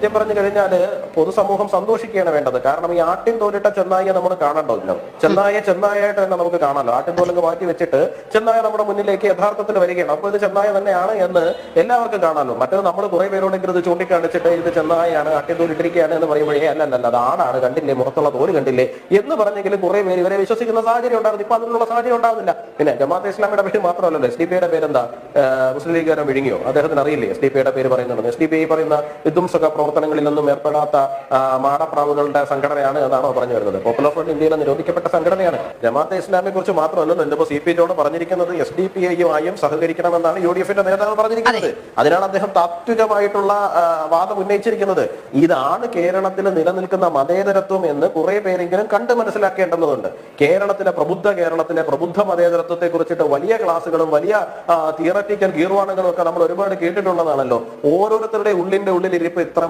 സത്യം പറഞ്ഞു കഴിഞ്ഞാൽ പൊതുസമൂഹം സന്തോഷിക്കുകയാണ് വേണ്ടത്. കാരണം ഈ ആട്ടിൻ തോലിട്ട ചെന്നായിയെ നമ്മൾ കാണണ്ടല്ലോ ചെന്നായ ചെന്നായായിട്ട് തന്നെ നമുക്ക് കാണാമല്ലോ ആട്ടിൻ തോലൊക്കെ മാറ്റി വെച്ചിട്ട് ചെന്നായ നമ്മുടെ മുന്നിലേക്ക് യഥാർത്ഥത്തിൽ വരികയാണ്. അപ്പോൾ ഇത് ചെന്നായ തന്നെയാണ് എന്ന് എല്ലാവർക്കും കാണാമല്ലോ മറ്റേത് നമ്മൾ കുറെ പേരോടെങ്കിലും ഇത് ചൂണ്ടിക്കാണിച്ചിട്ട് ഇത് ചെന്നായാണ് ആട്ടിൻ തോലിട്ടിരിക്കുകയാണ് എന്ന് പറയുമ്പോഴേ അല്ല അല്ല അത് ആടാണ് കണ്ടില്ലേ? മുഖത്തുള്ള തോൽ കണ്ടില്ലേ? എന്ന് പറഞ്ഞെങ്കിലും കുറെ പേര് ഇവരെ വിശ്വസിക്കുന്ന സാഹചര്യം ഉണ്ടായിരുന്നു ഇപ്പൊ അതിനുള്ള സാഹചര്യം ഉണ്ടാകുന്നില്ല. പിന്നെ ജമാഅത്ത് ഇസ്ലാമിയുടെ പേര് മാത്രമല്ലല്ലോ. എസ് ഡി പിയുടെ പേരെന്താ? മുസ്ലിം ലീഗുകാരൻ വിഴുങ്ങിയോ? അദ്ദേഹത്തിന് അറിയില്ലേ? എസ് ഡി പിയുടെ പേര് പറയുന്നുണ്ട് എസ് ഡി പി പറയുന്ന വിധ്വംസക പ്രവർത്തനങ്ങളിൽ നിന്നും ഏർപ്പെടാത്ത മാടപ്രാവുകളുടെ സംഘടനയാണ് എന്നാണോ പറഞ്ഞു വരുന്നത്. പോപ്പുലർ ഫ്രണ്ട് ഇന്ത്യയിലെ നിരോധിക്കപ്പെട്ട സംഘടനയാണ്. ജമാഅത്തെ ഇസ്ലാമിനെ കുറിച്ച് മാത്രമല്ലല്ലോ ഇന്നിപ്പോ സി പി ഐയോട് പറഞ്ഞിരിക്കുന്നത് എസ് ഡി പി ഐയുമായും സഹകരിക്കണമെന്നാണ് യു ഡി എഫിന്റെ നേതാവ് പറഞ്ഞിരിക്കുന്നത്. അതിനാണ് അദ്ദേഹം താത്വികമായിട്ടുള്ള വാദം ഉന്നയിച്ചിരിക്കുന്നത്. ഇതാണ് കേരളത്തിൽ നിലനിൽക്കുന്ന മതേതരത്വം എന്ന് കുറെ പേരെങ്കിലും കണ്ട് മനസ്സിലാക്കേണ്ടതുണ്ട് കേരളത്തിലെ പ്രബുദ്ധ കേരളത്തിലെ പ്രബുദ്ധ മതേതരത്വത്തെ കുറിച്ചിട്ട് വലിയ ക്ലാസ്സുകളും വലിയ തിയററ്റിക്കൽ ഗീർവാണങ്ങളും ഒക്കെ നമ്മൾ ഒരുപാട് കേട്ടിട്ടുള്ളതാണല്ലോ. ഓരോരുത്തരുടെ ഉള്ളിന്റെ ഉള്ളിൽ ഇരിപ്പ് ഇത്ര